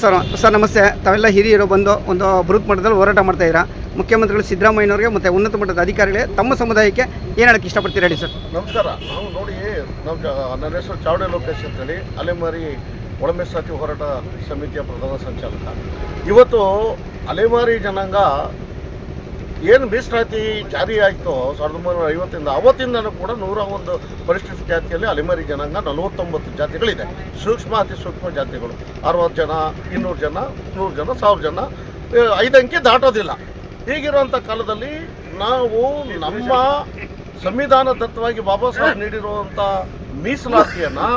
Sir sir, ನಮಸ್ತೆ. ತಾವೆಲ್ಲ ಹಿರಿಯರು ಬಂದು ಒಂದು ಬೃಹತ್ ಮಟ್ಟದಲ್ಲಿ ಹೋರಾಟ ಮಾಡ್ತಾ ಇದ್ದೀರಾ? ಮುಖ್ಯಮಂತ್ರಿಗಳು ಸಿದ್ದರಾಮಯ್ಯನವರಿಗೆ ಮತ್ತು ಉನ್ನತ ಮಟ್ಟದ ಅಧಿಕಾರಿಗಳೇ ತಮ್ಮ ಸಮುದಾಯಕ್ಕೆ ಏನು ಹೇಳಕ್ಕೆ ಇಷ್ಟಪಡ್ತೀರಾ ಹೇಳಿ ಸರ್? ನಮಸ್ಕಾರ. ನಾವು ನೋಡಿ, ನಾವು ನನ್ನ ಹೆಸರು ಚಾವಡೆ ಲೋಕೇಶ್ ಅಂತೇಳಿ ಅಲೆಮಾರಿ ಸಚಿವ ಹೋರಾಟ ಸಮಿತಿಯ ಪ್ರಧಾನ ಸಂಚಾಲಕ. ಇವತ್ತು ಅಲೆಮಾರಿ ಜನಾಂಗ ಏನು ಮೀಸಲಾತಿ ಜಾರಿ ಆಯಿತು ಸಾವಿರದ ಒಂಬೈನೂರ ಐವತ್ತಿಂದ ಅವತ್ತಿಂದನೂ ಕೂಡ ನೂರ ಒಂದು ಪರಿಶಿಷ್ಟ ಜಾತಿಯಲ್ಲಿ ಅಲೆಮಾರಿ ಜನಾಂಗ ನಲವತ್ತೊಂಬತ್ತು ಜಾತಿಗಳಿದೆ. ಸೂಕ್ಷ್ಮ, ಅತಿ ಸೂಕ್ಷ್ಮ ಜಾತಿಗಳು. ಅರವತ್ತು ಜನ, ಇನ್ನೂರು ಜನ, ನೂರು ಜನ, ಸಾವಿರ ಜನ ಐದು ಅಂಕೆ ದಾಟೋದಿಲ್ಲ. ಹೀಗಿರುವಂಥ ಕಾಲದಲ್ಲಿ ನಾವು ನಮ್ಮ ಸಂವಿಧಾನದತ್ತವಾಗಿ ಬಾಬಾ ಸಾಹೇಬ್ ನೀಡಿರುವಂಥ ಮೀಸಲಾತಿಯನ್ನು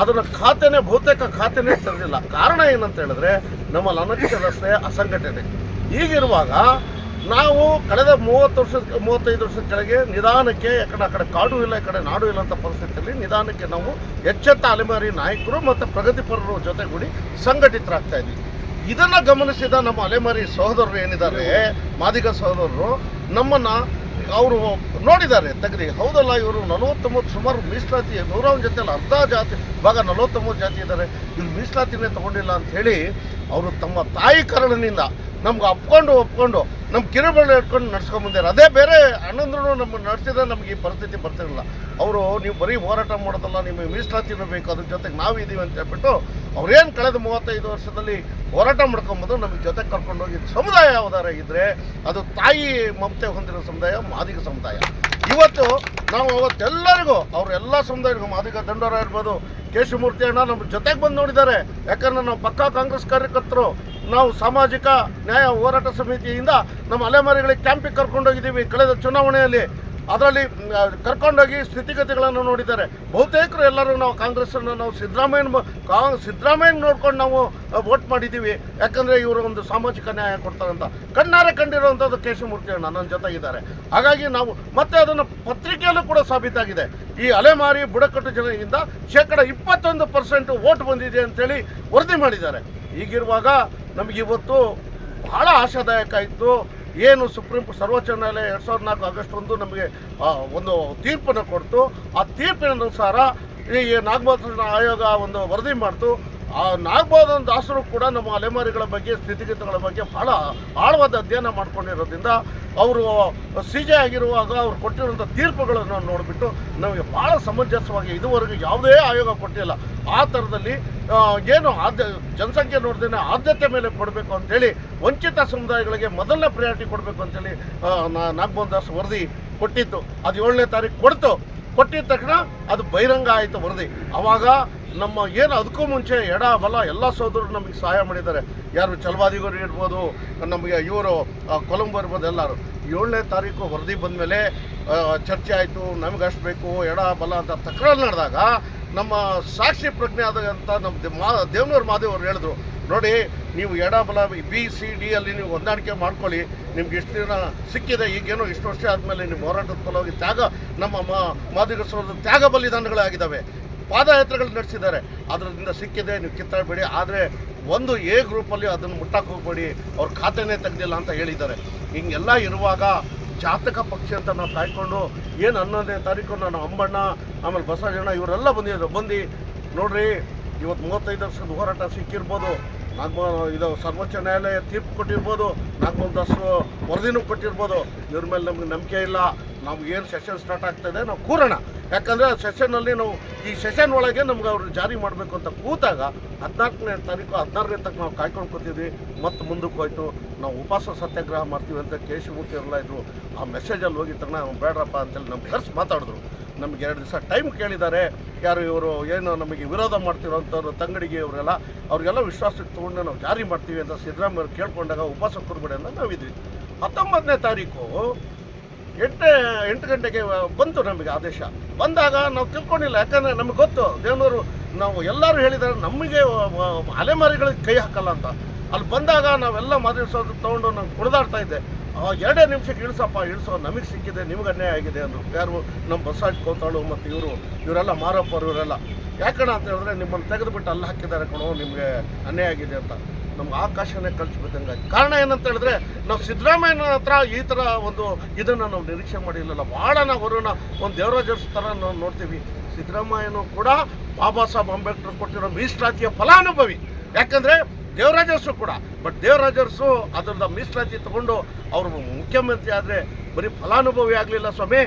ಅದರ ಖಾತೆನೇ, ಬಹುತೇಕ ಖಾತೆನೇ ತೆರೆದಿಲ್ಲ. ಕಾರಣ ಏನಂತ ಹೇಳಿದ್ರೆ ನಮ್ಮಲ್ಲಿ ಅನಕ್ಷರತೆ ಅಸಂಘಟನೆ. ಹೀಗಿರುವಾಗ ನಾವು ಕಳೆದ ಮೂವತ್ತು ವರ್ಷದ, ಮೂವತ್ತೈದು ವರ್ಷದ ಕೆಳಗೆ ನಿಧಾನಕ್ಕೆ ಯಾಕಡೆ ಆ ಕಡೆ ಕಾಡು ಇಲ್ಲ, ಈ ಕಡೆ ನಾಡು ಇಲ್ಲ ಅಂತ ಪರಿಸ್ಥಿತಿಯಲ್ಲಿ ನಿಧಾನಕ್ಕೆ ನಾವು ಎಚ್ಚೆತ್ತ ಅಲೆಮಾರಿ ನಾಯಕರು ಮತ್ತು ಪ್ರಗತಿಪರರ ಜೊತೆಗೂಡಿ ಸಂಘಟಿತರಾಗ್ತಾ ಇದ್ವಿ. ಇದನ್ನು ಗಮನಿಸಿದ ನಮ್ಮ ಅಲೆಮಾರಿ ಸಹೋದರರು ಏನಿದ್ದಾರೆ, ಮಾದಿಗ ಸಹೋದರರು, ನಮ್ಮನ್ನು ಅವರು ನೋಡಿದ್ದಾರೆ ತೆಗ್ರಿ ಹೌದಲ್ಲ, ಇವರು ನಲವತ್ತೊಂಬತ್ತು ಸುಮಾರು ಮೀಸಲಾತಿ ನೂರಾವನ್ ಜೊತೆಯಲ್ಲಿ ಅರ್ಧ ಜಾತಿ, ಭಾಗ ನಲವತ್ತೊಂಬತ್ತು ಜಾತಿ ಇದ್ದಾರೆ. ಇವ್ರು ಮೀಸಲಾತಿನೇ ತಗೊಂಡಿಲ್ಲ ಅಂತ ಹೇಳಿ, ಅವರು ತಮ್ಮ ತಾಯಿ ಕಾರಣದಿಂದ ನಮ್ಗೆ ಒಪ್ಕೊಂಡು ಒಪ್ಕೊಂಡು ನಮ್ಮ ಕಿರುಬಳ್ಳಿ ಇಟ್ಕೊಂಡು ನಡ್ಸ್ಕೊಂಡು ಬಂದಿದ್ದಾರೆ ಅದೇ ಬೇರೆ ಅಣ್ಣಂದ್ರೂ ನಮ್ಮ ನಡೆಸಿದ್ರೆ ನಮ್ಗೆ ಈ ಪರಿಸ್ಥಿತಿ ಬರ್ತಿರಲಿಲ್ಲ. ಅವರು, ನೀವು ಬರೀ ಹೋರಾಟ ಮಾಡೋದಲ್ಲ, ನಿಮಗೆ ಮೀಸಲಾತಿ ಇರಬೇಕು ಅದ್ರ ಜೊತೆಗೆ ನಾವು ನಾವಿದ್ದೀವಿ ಅಂತ ಹೇಳ್ಬಿಟ್ಟು ಅವ್ರೇನು ಕಳೆದ ಮೂವತ್ತೈದು ವರ್ಷದಲ್ಲಿ ಹೋರಾಟ ಮಾಡ್ಕೊಂಬಂದು ನಮ್ಮ ಜೊತೆ ಕರ್ಕೊಂಡು ಹೋಗಿದ್ದ ಸಮುದಾಯ ಯಾವ್ದಾರ ಇದ್ದರೆ ಅದು ತಾಯಿ ಮಮತೆ ಹೊಂದಿರೋ ಸಮುದಾಯ, ಮಾದಿಗ ಸಮುದಾಯ. ಇವತ್ತು ನಾವು ಅವತ್ತೆಲ್ಲರಿಗೂ ಅವರೆಲ್ಲ ಎಲ್ಲ ಸಮುದಾಯರಿಗೂ ಮಾದಿಗ ದಂಡೋರ ಇರ್ಬೋದು ಕೇಶವಮೂರ್ತಿ ಅಣ್ಣ ನಮ್ಮ ಜೊತೆಗೆ ಬಂದು ನೋಡಿದ್ದಾರೆ. ಯಾಕಂದ್ರೆ ನಾವು ಪಕ್ಕಾ ಕಾಂಗ್ರೆಸ್ ಕಾರ್ಯಕರ್ತರು, ನಾವು ಸಾಮಾಜಿಕ ನ್ಯಾಯ ಹೋರಾಟ ಸಮಿತಿಯಿಂದ ನಮ್ಮ ಅಲೆಮಾರಿಗಳಿಗೆ ಕ್ಯಾಂಪಿಗೆ ಕರ್ಕೊಂಡೋಗಿದ್ದೀವಿ. ಕಳೆದ ಚುನಾವಣೆಯಲ್ಲಿ ಅದರಲ್ಲಿ ಕರ್ಕೊಂಡೋಗಿ ಸ್ಥಿತಿಗತಿಗಳನ್ನು ನೋಡಿದ್ದಾರೆ. ಬಹುತೇಕರು ಎಲ್ಲರೂ ನಾವು ಕಾಂಗ್ರೆಸ್ಸನ್ನು ನಾವು ಸಿದ್ದರಾಮಯ್ಯ ಕಾ ಕಾಂಗ್ ಸಿದ್ದರಾಮಯ್ಯನ ನೋಡ್ಕೊಂಡು ನಾವು ವೋಟ್ ಮಾಡಿದ್ದೀವಿ. ಯಾಕಂದರೆ ಇವರು ಒಂದು ಸಾಮಾಜಿಕ ನ್ಯಾಯ ಅಂತ ಕಣ್ಣಾರೆ ಕಂಡಿರುವಂಥದ್ದು ಕೇಶವಮೂರ್ತಿ ಅಣ್ಣ ನನ್ನ ಜೊತೆಗಿದ್ದಾರೆ. ಹಾಗಾಗಿ ನಾವು ಮತ್ತೆ ಅದನ್ನು ಪತ್ರಿಕೆಯಲ್ಲೂ ಕೂಡ ಸಾಬೀತಾಗಿದೆ. ಈ ಅಲೆಮಾರಿ ಬುಡಕಟ್ಟು ಜನರಿಂದ ಶೇಕಡ ಇಪ್ಪತ್ತೊಂದು ಪರ್ಸೆಂಟ್ ವೋಟ್ ಬಂದಿದೆ ಅಂತೇಳಿ ವರದಿ ಮಾಡಿದ್ದಾರೆ. ಈಗಿರುವಾಗ ನಮಗಿವತ್ತು ಬಹಳ ಆಶಾದಾಯಕ ಇತ್ತು. ಏನು ಸುಪ್ರೀಂ ಸರ್ವೋಚ್ಚ ನ್ಯಾಯಾಲಯ ಎರಡು ಸಾವಿರದ ನಾಲ್ಕು ಆಗಸ್ಟ್ ಒಂದು ನಮಗೆ ಒಂದು ತೀರ್ಪನ್ನು ಕೊಡ್ತು. ಆ ತೀರ್ಪಿನ ಅನುಸಾರ ಈ ನಾಗಮಾತ್ರ ಆಯೋಗ ಒಂದು ವರದಿ ಮಾಡ್ತು. ನಾಗಬೋಧನ ದಾಸರು ಕೂಡ ನಮ್ಮ ಅಲೆಮಾರಿಗಳ ಬಗ್ಗೆ ಸ್ಥಿತಿಗತಿಗಳ ಬಗ್ಗೆ ಬಹಳ ಆಳವಾದ ಅಧ್ಯಯನ ಮಾಡ್ಕೊಂಡಿರೋದ್ರಿಂದ ಅವರು ಸಿ ಜೆ ಆಗಿರುವಾಗ ಅವ್ರು ಕೊಟ್ಟಿರುವಂಥ ತೀರ್ಪುಗಳನ್ನು ನೋಡಿಬಿಟ್ಟು ನಮಗೆ ಭಾಳ ಸಮಂಜಸವಾಗಿ ಇದುವರೆಗೂ ಯಾವುದೇ ಆಯೋಗ ಕೊಟ್ಟಿಲ್ಲ. ಆ ಥರದಲ್ಲಿ ಏನು ಆದ್ಯ ಜನಸಂಖ್ಯೆ ನೋಡ್ದೇನೆ ಆದ್ಯತೆ ಮೇಲೆ ಕೊಡಬೇಕು ಅಂತೇಳಿ ವಂಚಿತ ಸಮುದಾಯಗಳಿಗೆ ಮೊದಲನೇ ಪ್ರಯಾರಿಟಿ ಕೊಡಬೇಕು ಅಂತೇಳಿ ಆ, ನಾಗಮೋಹನ್ ದಾಸ್ ವರದಿ ಕೊಟ್ಟಿತ್ತು. ಅದು ಏಳನೇ ತಾರೀಕು ಕೊಡ್ತು. ಕೊಟ್ಟಿದ ತಕ್ಷಣ ಅದು ಬಹಿರಂಗ ಆಯಿತು, ವರದಿ. ಅವಾಗ ನಮ್ಮ ಏನು ಅದಕ್ಕೂ ಮುಂಚೆ ಎಡ, ಬಲ ಎಲ್ಲ ಸೋದರರು ನಮಗೆ ಸಹಾಯ ಮಾಡಿದ್ದಾರೆ. ಯಾರು ಚಲವಾದಿಗರು ಇರ್ಬೋದು, ನಮಗೆ ಇವರು ಕೊಲಂಬೋ ಇರ್ಬೋದು ಎಲ್ಲರೂ. ಏಳನೇ ತಾರೀಕು ವರದಿ ಬಂದಮೇಲೆ ಚರ್ಚೆ ಆಯಿತು, ನಮಗೆ ಅಷ್ಟು ಬೇಕು, ಎಡ, ಬಲ ಅಂತ ತಕರಾರು ನಡೆದಾಗ ನಮ್ಮ ಸಾಕ್ಷಿ ಪ್ರಜ್ಞೆ ಆದಂಥ ನಮ್ಮ ದೇವನೂರು ಮಾದೇವ್ ಅವರು ಹೇಳಿದ್ರು ನೋಡಿ, ನೀವು ಎಡ ಬಲ ಬಿ ಸಿ ಡಿ ಅಲ್ಲಿ ನೀವು ಹೊಂದಾಣಿಕೆ ಮಾಡ್ಕೊಳ್ಳಿ. ನಿಮ್ಗೆ ಇಷ್ಟು ದಿನ ಸಿಕ್ಕಿದೆ, ಈಗೇನೋ ಇಷ್ಟು ವರ್ಷ ಆದಮೇಲೆ ನಿಮ್ಮ ಹೋರಾಟದ ಫಲವಾಗಿ ತ್ಯಾಗ, ನಮ್ಮ ಮಾ- ಮಾದಿಗ ಸೋದರ ತ್ಯಾಗ ಬಲಿದಾನಗಳಾಗಿದ್ದಾವೆ. ಪಾದಯಾತ್ರೆಗಳು ನಡೆಸಿದ್ದಾರೆ. ಅದರಿಂದ ಸಿಕ್ಕಿದೆ, ನೀವು ಕಿತ್ತಾಡಬೇಡಿ. ಆದರೆ ಒಂದು ಎ ಗ್ರೂಪಲ್ಲಿ ಅದನ್ನು ಮುಟ್ಟಕ್ಕೆ ಹೋಗಬೇಡಿ. ಅವ್ರ ಖಾತೆನೇ ತೆಗೆದಿಲ್ಲ ಅಂತ ಹೇಳಿದ್ದಾರೆ. ಹಿಂಗೆಲ್ಲ ಇರುವಾಗ ಜಾತಕ ಪಕ್ಷಿ ಅಂತ ನಾವು ಕಾಯ್ಕೊಂಡು ಏನು ಹನ್ನೊಂದನೇ ತಾರೀಕು ನಾನು ಅಂಬಣ್ಣ, ಆಮೇಲೆ ಬಸವಣ್ಣ, ಇವರೆಲ್ಲ ಬಂದಿದ್ರು. ಬಂದು ನೋಡ್ರಿ, ಇವತ್ತು ಮೂವತ್ತೈದು ವರ್ಷದ ಹೋರಾಟ ಸಿಕ್ಕಿರ್ಬೋದು. ನಾಗಮ ಇದು ಸರ್ವೋಚ್ಚ ನ್ಯಾಯಾಲಯ ತೀರ್ಪು ಕೊಟ್ಟಿರ್ಬೋದು ನಾಗಮೋಹನ್ ದಾಸ್ ವರದಿನೂ ಕೊಟ್ಟಿರ್ಬೋದು. ಇವ್ರ ಮೇಲೆ ನಮ್ಗೆ ನಂಬಿಕೆ ಇಲ್ಲ. ನಮ್ಗೆ ಏನು ಸೆಷನ್ ಸ್ಟಾರ್ಟ್ ಆಗ್ತದೆ ನಾವು ಕೂರೋಣ. ಯಾಕಂದರೆ ಸೆಷನ್ನಲ್ಲಿ ನಾವು ಈ ಸೆಷನ್ ಒಳಗೆ ನಮ್ಗೆ ಅವ್ರು ಜಾರಿ ಮಾಡಬೇಕು ಅಂತ ಕೂತಾಗ ಹದಿನಾಲ್ಕನೇ ತಾರೀಕು, ಹದಿನಾರನೇ ತನಕ ನಾವು ಕಾಯ್ಕೊಂಡು ಕೂತಿದ್ವಿ. ಮತ್ತು ಮುಂದಕ್ಕೆ ಹೋಯ್ತು. ನಾವು ಉಪವಾಸ ಸತ್ಯಾಗ್ರಹ ಮಾಡ್ತೀವಿ ಅಂತ ಕೇಶವಮೂರ್ತಿ ಎಲ್ಲ ಇದ್ರು. ಆ ಮೆಸೇಜಲ್ಲಿ ಹೋಗಿದ್ದಾಗ ಬೇಡ್ರಪ್ಪ ಅಂತೇಳಿ ನಮ್ಮ ಕರ್ಸಿ ಮಾತಾಡಿದ್ರು. ನಮ್ಗೆ ಎರಡು ದಿವಸ ಟೈಮ್ ಕೇಳಿದ್ದಾರೆ. ಯಾರು ಇವರು ಏನು ನಮಗೆ ವಿರೋಧ ಮಾಡ್ತಿರೋಂಥವ್ರು ತಂಗಡಿಗೆ ಇವರೆಲ್ಲ, ಅವರಿಗೆಲ್ಲ ವಿಶ್ವಾಸಕ್ಕೆ ತೊಗೊಂಡು ನಾವು ಜಾರಿ ಮಾಡ್ತೀವಿ ಅಂತ ಸಿದ್ದರಾಮಯ್ಯ ಕೇಳ್ಕೊಂಡಾಗ ಉಪವಾಸ ಕೂರ್ಬೇಡಿ ಅಂತ ನಾವಿದ್ವಿ. ಹತ್ತೊಂಬತ್ತನೇ ತಾರೀಕು ಎಂಟು ಎಂಟು ಗಂಟೆಗೆ ಬಂತು ನಮಗೆ ಆದೇಶ. ಬಂದಾಗ ನಾವು ತಿಳ್ಕೊಂಡಿಲ್ಲ, ಯಾಕಂದರೆ ನಮಗೆ ಗೊತ್ತು, ದೇವನೂರು ನಾವು ಎಲ್ಲರೂ ಹೇಳಿದ್ದಾರೆ, ನಮಗೆ ಅಲೆಮಾರಿಗಳಿಗೆ ಕೈ ಹಾಕಲ್ಲ ಅಂತ. ಅಲ್ಲಿ ಬಂದಾಗ ನಾವೆಲ್ಲ ಮಾತಾಡ್ಸೋದು ತೊಗೊಂಡು ನಾವು ಕುಡಿದಾಡ್ತಾ ಇದ್ದೆ. ಎರಡೇ ನಿಮಿಷ ಇಳಿಸಪ್ಪ, ಇಳಿಸೋ ನಮಗೆ ಸಿಕ್ಕಿದೆ, ನಿಮ್ಗೆ ಅನ್ಯಾಯ ಆಗಿದೆ ಅಂದರು. ಯಾರು ನಮ್ಮ ಬಸ್ಸಾಟ್ ಕೋತಾಳು ಮತ್ತು ಇವರು, ಇವರೆಲ್ಲ ಮಾರಪ್ಪರು ಇವರೆಲ್ಲ. ಯಾಕಣ ಅಂತ ಹೇಳಿದ್ರೆ ನಿಮ್ಮನ್ನು ತೆಗೆದುಬಿಟ್ಟು ಅಲ್ಲಿ ಹಾಕಿದ್ದಾರೆ ಕಣೋ, ನಿಮಗೆ ಅನ್ಯಾಯ ಆಗಿದೆ ಅಂತ. ನಮ್ಗೆ ಆಕಾಶನೇ ಕಳಿಸ್ಬಿಟ್ಟಂಗಾಯ್ತು ಕಾರಣ ಏನಂತ ಹೇಳಿದ್ರೆ, ನಾವು ಸಿದ್ದರಾಮಯ್ಯನ ಹತ್ರ ಈ ಥರ ಒಂದು ಇದನ್ನು ನಾವು ನಿರೀಕ್ಷೆ ಮಾಡಿರಲಿಲ್ಲ. ಭಾಳ ನಾವು ಅವ್ರನ್ನ ಒಂದು ದೇವರಾಜರ್ಸ್ ಥರ ನಾವು ನೋಡ್ತೀವಿ. ಸಿದ್ದರಾಮಯ್ಯನು ಕೂಡ ಬಾಬಾ ಸಾಹೇಬ್ ಅಂಬೇಡ್ಕರ್ ಕೊಟ್ಟಿರೋ ಮೀಸಲಾತಿಯ ಫಲಾನುಭವಿ. ಯಾಕಂದರೆ ದೇವರಾಜರ್ಸು ಕೂಡ. ಬಟ್ ದೇವರಾಜರ್ಸು ಅದನ್ನ ಮೀಸಲಾತಿ ತಗೊಂಡು ಅವರು ಮುಖ್ಯಮಂತ್ರಿ ಆದರೆ ಬರೀ ಫಲಾನುಭವಿ ಆಗಲಿಲ್ಲ ಸ್ವಾಮಿ.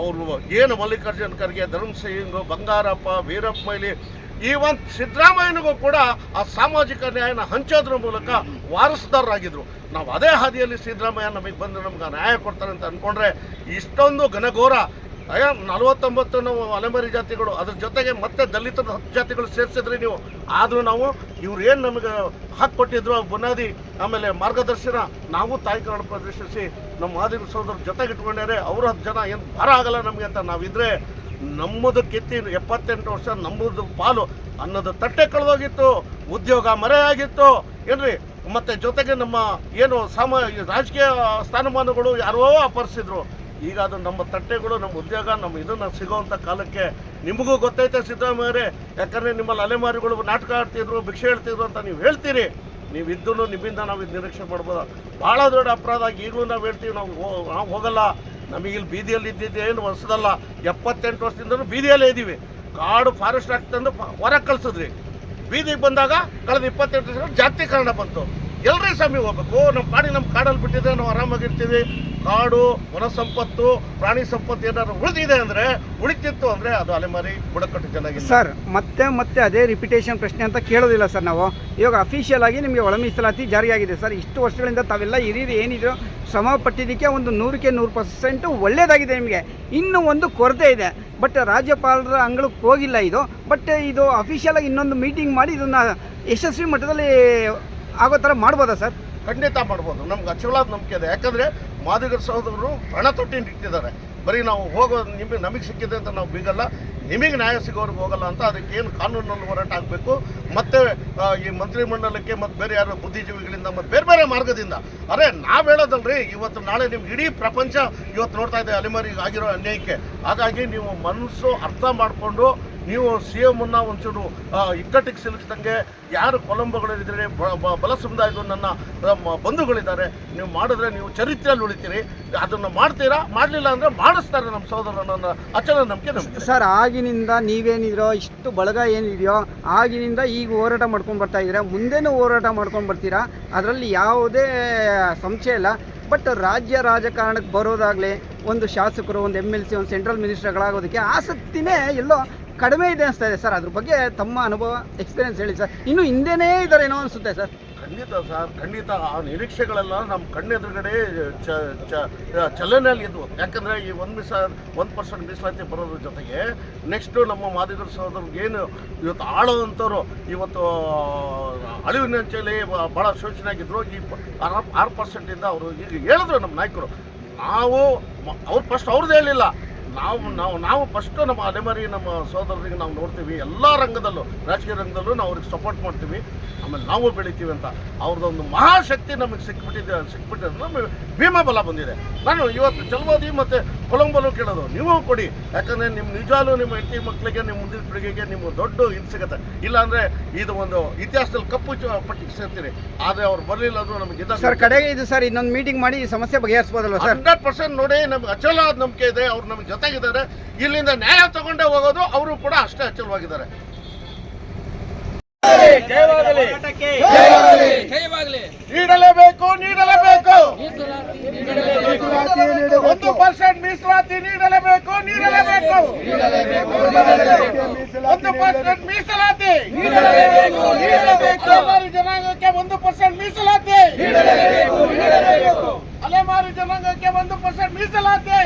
ಅವರು ಏನು ಮಲ್ಲಿಕಾರ್ಜುನ್ ಖರ್ಗೆ ಧರ್ಮ ಸಿಂಗ್, ಬಂಗಾರಪ್ಪ, ವೀರಪ್ಪ ಮೊಯ್ಲಿ ಈವನ್ ಸಿದ್ದರಾಮಯ್ಯನಿಗೂ ಕೂಡ ಆ ಸಾಮಾಜಿಕ ನ್ಯಾಯನ ಹಂಚೋದ್ರ ಮೂಲಕ ವಾರಸುದಾರರಾಗಿದ್ದರು ನಾವು ಅದೇ ಹಾದಿಯಲ್ಲಿ ಸಿದ್ದರಾಮಯ್ಯ ನಮಗೆ ಬಂದು ನಮ್ಗೆ ನ್ಯಾಯ ಕೊಡ್ತಾರೆ ಅಂತ ಅಂದ್ಕೊಂಡ್ರೆ ಇಷ್ಟೊಂದು ಘನಘೋರ ಅಯ್ಯ ನಲವತ್ತೊಂಬತ್ತು ನಾವು ಅಲೆಮಾರಿ ಜಾತಿಗಳು, ಅದ್ರ ಜೊತೆಗೆ ಮತ್ತೆ ದಲಿತ ಹತ್ತು ಜಾತಿಗಳು ಸೇರಿಸಿದ್ರಿ ನೀವು. ಆದರೂ ನಾವು ಇವ್ರು ಏನು ನಮಗೆ ಹಾಕ್ಕೊಟ್ಟಿದ್ರು ಆ ಬುನಾದಿ ಆಮೇಲೆ ಮಾರ್ಗದರ್ಶನ ನಾವು ತಾಯಿ ಕನ್ನಡ ಪ್ರದರ್ಶಿಸಿ ನಮ್ಮ ಮಾದಿಗ ಸೋದರ ಜೊತೆಗೆ ಇಟ್ಕೊಂಡ್ರೆ ಅವ್ರ ಹತ್ತು ಜನ ಏನು ಭಾರ ಆಗಲ್ಲ ನಮಗೆ ಅಂತ ನಾವಿದ್ರೆ ನಮ್ಮದು ಕೆತ್ತಿ ಎಪ್ಪತ್ತೆಂಟು ವರ್ಷ ನಮ್ಮದು ಪಾಲು ಅನ್ನೋದು ತಟ್ಟೆ ಕಳೆದೋಗಿತ್ತು, ಉದ್ಯೋಗ ಮರೆಯಾಗಿತ್ತು ಏನ್ರಿ? ಮತ್ತೆ ಜೊತೆಗೆ ನಮ್ಮ ಏನು ಸಾಮ, ರಾಜಕೀಯ ಸ್ಥಾನಮಾನಗಳು ಯಾರೋ ಅಪರಿಸಿದ್ರು ಈಗ ಅದು ನಮ್ಮ ತಟ್ಟೆಗಳು ನಮ್ಮ ಉದ್ಯೋಗ, ನಮ್ಮ ಇದನ್ನ ಸಿಗೋವಂಥ ಕಾಲಕ್ಕೆ ನಿಮಗೂ ಗೊತ್ತೈತೆ ಸಿದ್ದರಾಮಯ್ಯರೇ. ಯಾಕಂದ್ರೆ ನಿಮ್ಮಲ್ಲಿ ಅಲೆಮಾರಿಗಳು ನಾಟಕ ಆಡ್ತಿದ್ರು, ಭಿಕ್ಷೆ ಹೇಳ್ತಿದ್ರು ಅಂತ ನೀವು ಹೇಳ್ತೀರಿ. ನೀವು ಇದ್ದು ನಿಮ್ಮಿಂದ ನಾವು ಇದು ನಿರೀಕ್ಷೆ ಮಾಡ್ಬೋದು. ಭಾಳ ದೊಡ್ಡ ಅಪರಾಧ ಈಗಲೂ ನಾವು ಹೇಳ್ತೀವಿ, ನಾವು ನಾವು ಹೋಗಲ್ಲ. ನಮಗೆ ಇಲ್ಲಿ ಬೀದಿಯಲ್ಲಿ ಇದ್ದಿದ್ದು ಏನು ಹೊಸದಲ್ಲ. ಎಪ್ಪತ್ತೆಂಟು ವರ್ಷದಿಂದಲೂ ಬೀದಿಯಲ್ಲೇ ಇದ್ದೀವಿ. ಕಾಡು ಫಾರೆಸ್ಟ್ ಆಗ್ತಂದು ತಂದು ಹೊರಗೆ ಕಳಿಸಿದ್ರಿ. ಬೀದಿಗೆ ಬಂದಾಗ ಕಳೆದ ಇಪ್ಪತ್ತೆಂಟು ವರ್ಷ ಕಾರಣ ಬಂತು. ಎಲ್ರಿ ಸ್ವಾಮಿ ಹೋಗ್ಬೇಕು. ನಮ್ಮ ಪಾಡಿ ನಮ್ಮ ಕಾಡಲ್ಲಿ ಬಿಟ್ಟಿದೆ ನಾವು ಆರಾಮಾಗಿರ್ತೀವಿ ಕಾಡು, ವನ ಸಂಪತ್ತು, ಪ್ರಾಣಿ ಸಂಪತ್ತು ಏನಾದ್ರು ಉಳಿದಿದೆ ಅಂದರೆ, ಉಳಿತಿತ್ತು ಅಂದರೆ ಅದು ಅಲೆಮಾರಿ ಬುಡಕಟ್ಟು ಚೆನ್ನಾಗಿ ಸರ್, ಮತ್ತೆ ಮತ್ತೆ ಅದೇ ರಿಪಿಟೇಷನ್ ಪ್ರಶ್ನೆ ಅಂತ ಕೇಳೋದಿಲ್ಲ ಸರ್ ನಾವು. ಇವಾಗ ಅಫಿಷಿಯಲ್ ಆಗಿ ನಿಮಗೆ ಒಳ ಮೀಸಲಾತಿ ಜಾರಿಯಾಗಿದೆ ಸರ್. ಇಷ್ಟು ವರ್ಷಗಳಿಂದ ತಾವೆಲ್ಲ ಹಿರಿಯರು ಏನಿದ್ರು ಶ್ರಮ ಪಟ್ಟಿದ್ದಕ್ಕೆ ಒಂದು ನೂರಕ್ಕೆ ನೂರು ಪರ್ಸೆಂಟು ಒಳ್ಳೆಯದಾಗಿದೆ ನಿಮಗೆ. ಇನ್ನೂ ಒಂದು ಕೊರತೆ ಇದೆ. ಬಟ್ ರಾಜ್ಯಪಾಲರ ಅಂಗಳಕ್ಕೆ ಹೋಗಿಲ್ಲ ಇದು. ಬಟ್ ಇದು ಅಫಿಷಿಯಲ್ ಆಗಿ ಇನ್ನೊಂದು ಮೀಟಿಂಗ್ ಮಾಡಿ ಇದನ್ನು ಯಶಸ್ವಿ ಮಟ್ಟದಲ್ಲಿ ಆಗೋ ಥರ ಮಾಡ್ಬೋದಾ ಸರ್? ಖಂಡಿತ ಮಾಡ್ಬೋದು. ನಮ್ಗೆ ಅಚಲವಾದ ನಂಬಿಕೆ ಇದೆ. ಯಾಕಂದರೆ ಮಾದಿಗರ ಸಹೋದರರು ಹಣ ತೊಟ್ಟಿ ಇಟ್ಟಿದ್ದಾರೆ. ಬರೀ ನಾವು ಹೋಗೋ ನಿಮಗೆ ನಮಗೆ ಸಿಕ್ಕಿದೆ ಅಂತ ನಾವು ಬೀಗಲ್ಲ. ನಿಮಗೆ ನ್ಯಾಯ ಸಿಗೋರ್ಗೆ ಹೋಗಲ್ಲ ಅಂತ ಅದಕ್ಕೆ ಏನು ಕಾನೂನಲ್ಲಿ ಹೋರಾಟ ಆಗಬೇಕು. ಮತ್ತು ಈ ಮಂತ್ರಿಮಂಡಲಕ್ಕೆ ಮತ್ತು ಬೇರೆ ಯಾರು ಬುದ್ಧಿಜೀವಿಗಳಿಂದ ಮತ್ತು ಬೇರೆ ಬೇರೆ ಮಾರ್ಗದಿಂದ. ಅರೆ, ನಾವು ಹೇಳೋದಲ್ರಿ, ಇವತ್ತು ನಾಳೆ ನಿಮ್ಗೆ ಇಡೀ ಪ್ರಪಂಚ ಇವತ್ತು ನೋಡ್ತಾ ಇದೆ ಅಲೆಮಾರಿಗೆ ಆಗಿರೋ ಅನ್ಯಾಯಕ್ಕೆ. ಹಾಗಾಗಿ ನೀವು ಮನಸ್ಸು ಅರ್ಥ ಮಾಡಿಕೊಂಡು ನೀವು ಸಿ ಎಮ್ಮನ್ನ ಒಂಚೂರು ಇಕ್ಕಟ್ಟಿಗೆ ಸಿಲುಕಿಸ್ದಂಗೆ ಯಾರು ಬ- ಬಲ ಸಮುದಾಯದ ನನ್ನ ಬಂಧುಗಳಿದ್ದಾರೆ, ನೀವು ಮಾಡಿದ್ರೆ ನೀವು ಚರಿತ್ರೆಯಲ್ಲಿ ಉಳಿತೀರಿ. ಅದನ್ನು ಮಾಡ್ತೀರಾ, ಮಾಡಲಿಲ್ಲ ಅಂದರೆ ಮಾಡಿಸ್ತಾರೆ ನಮ್ಮ ಸಹೋದರ ನನ್ನ ಅಚಲ ನಂಬಿಕೆ ನಮಗೆ. ಸರ್, ಆಗಿನಿಂದ ನೀವೇನಿದ್ರೋ, ಇಷ್ಟು ಬಳಗ ಏನಿದೆಯೋ, ಆಗಿನಿಂದ ಈಗ ಹೋರಾಟ ಮಾಡ್ಕೊಂಡು ಬರ್ತಾ ಇದ್ದೀರಾ, ಮುಂದೆನೂ ಹೋರಾಟ ಮಾಡ್ಕೊಂಡು ಬರ್ತೀರಾ, ಅದರಲ್ಲಿ ಯಾವುದೇ ಸಂಶಯ ಇಲ್ಲ. ಬಟ್ ರಾಜ್ಯ ರಾಜಕಾರಣಕ್ಕೆ ಬರೋದಾಗಲಿ, ಒಂದು ಶಾಸಕರು, ಒಂದು ಎಂ ಎಲ್ ಸಿ ಒಂದು ಸೆಂಟ್ರಲ್ ಮಿನಿಸ್ಟರ್ಗಳಾಗೋದಕ್ಕೆ ಆಸಕ್ತಿನೇ ಎಲ್ಲೋ ಕಡಿಮೆ ಇದೆ ಅನಿಸ್ತಾ ಇದೆ ಸರ್. ಅದ್ರ ಬಗ್ಗೆ ತಮ್ಮ ಅನುಭವ ಎಕ್ಸ್ಪೀರಿಯನ್ಸ್ ಹೇಳಿ ಸರ್. ಇನ್ನು ಹಿಂದೆನೇ ಇದ್ದಾರೇನೋ ಅನಿಸುತ್ತೆ ಸರ್. ಖಂಡಿತ ಸರ್, ಖಂಡಿತ ಆ ನಿರೀಕ್ಷೆಗಳೆಲ್ಲ ನಮ್ಮ ಕಣ್ಣೆದುರುಗಡೆ ಚ ಚ ಚಲನೆಯಲ್ಲಿ ಇದ್ವು. ಯಾಕಂದರೆ ಈ ಒಂದು ಮಿಸ, ಒಂದು ಪರ್ಸೆಂಟ್ ಮೀಸಲಾತಿ ಬರೋದ್ರ ಜೊತೆಗೆ ನೆಕ್ಸ್ಟು ನಮ್ಮ ಮಾದಿಗರ ಏನು ಇವತ್ತು ಆಳುವಂಥವ್ರು, ಇವತ್ತು ಅಳಿವಿನಂಚಲ್ಲಿ ಭಾಳ ಆಗಿದ್ರು. ಈ ಆರು ಪರ್ಸೆಂಟಿಂದ ಅವರು ಈಗ ಹೇಳಿದ್ರು ನಮ್ಮ ನಾಯಕರು. ನಾವು ಅವ್ರು ಫಸ್ಟ್ ಅವ್ರದ್ದು ಹೇಳಿಲ್ಲ. ನಾವು ನಾವು ನಾವು ಫಸ್ಟು ನಮ್ಮ ಅಲೆಮಾರಿ ನಮ್ಮ ಸೋದರರಿಗೆ ನಾವು ನೋಡ್ತೀವಿ. ಎಲ್ಲ ರಂಗದಲ್ಲೂ ರಾಜಕೀಯ ರಂಗದಲ್ಲೂ ನಾವು ಅವ್ರಿಗೆ ಸಪೋರ್ಟ್ ಮಾಡ್ತೀವಿ. ಆಮೇಲೆ ನಾವು ಬೆಳಿತೀವಿ ಅಂತ. ಅವ್ರದ್ದೊಂದು ಮಹಾಶಕ್ತಿ ನಮಗೆ ಸಿಕ್ಬಿಟ್ಟಿದೆ ಸಿಕ್ಬಿಟ್ಟಿದೆ ನಮಗೆ ಭೀಮಾ ಬಲ ಬಂದಿದೆ. ನಾನು ಇವತ್ತು ಚಲವಾದಿ ಮತ್ತು ಕೊಲಂಬಲು ಕೇಳೋದು. ನೀವು ಕೊಡಿ. ಯಾಕಂದರೆ ನಿಮ್ಮ ನಿಜಾಲು ನಿಮ್ಮ ಹೆಂಡತಿ ಮಕ್ಕಳಿಗೆ ನಿಮ್ಮ ಮುಂದಿನ ಪೀಳಿಗೆಗೆ ನಿಮ್ಮ ದೊಡ್ಡ ಇದು ಸಿಗುತ್ತೆ. ಇಲ್ಲಾಂದರೆ ಇದು ಒಂದು ಇತಿಹಾಸದಲ್ಲಿ ಕಪ್ಪು ಪಟ್ಟಿಗೆ ಸೇರ್ತೀರಿ. ಆದರೆ ಅವ್ರು ಬರಲಿಲ್ಲ ಅಂದ್ರೂ ನಮಗೆ ಇದು ಸರ್ ಕಡೆಗೆ ಇದು ಸರ್ ಇನ್ನೊಂದು ಮೀಟಿಂಗ್ ಮಾಡಿ ಈ ಸಮಸ್ಯೆ ಬಗೆಹರಿಸ್ಬೋದಲ್ವ ಸರ್? ಹಂಡ್ರೆಡ್ ಪರ್ಸೆಂಟ್ ನೋಡಿ ನಮ್ಗೆ ಅಚಲಾದ ನಂಬಿಕೆ ಇದೆ. ಅವ್ರು ನಮಗೆ ಜೊತೆಗಿದ್ದಾರೆ ಇಲ್ಲಿಂದ ನ್ಯಾಯ ತಗೊಂಡೇ ಹೋಗೋದು ಅವರು ಕೂಡ ಅಷ್ಟೇ ಅಚಲವಾಗಿದ್ದಾರೆ ನೀಡಲೇಬೇಕು ನೀಡಲೇಬೇಕು. ಒಂದು ಪರ್ಸೆಂಟ್ ಮೀಸಲಾತಿ ನೀಡಲೇಬೇಕು ನೀಡಲೇಬೇಕು. ಒಂದು ಪರ್ಸೆಂಟ್ ಮೀಸಲಾತಿ. ಅಲೆಮಾರಿ ಜನಾಂಗಕ್ಕೆ ಒಂದು ಪರ್ಸೆಂಟ್ ಮೀಸಲಾತಿ. ಅಲೆಮಾರಿ ಜನಾಂಗಕ್ಕೆ ಒಂದು ಪರ್ಸೆಂಟ್ ಮೀಸಲಾತಿ.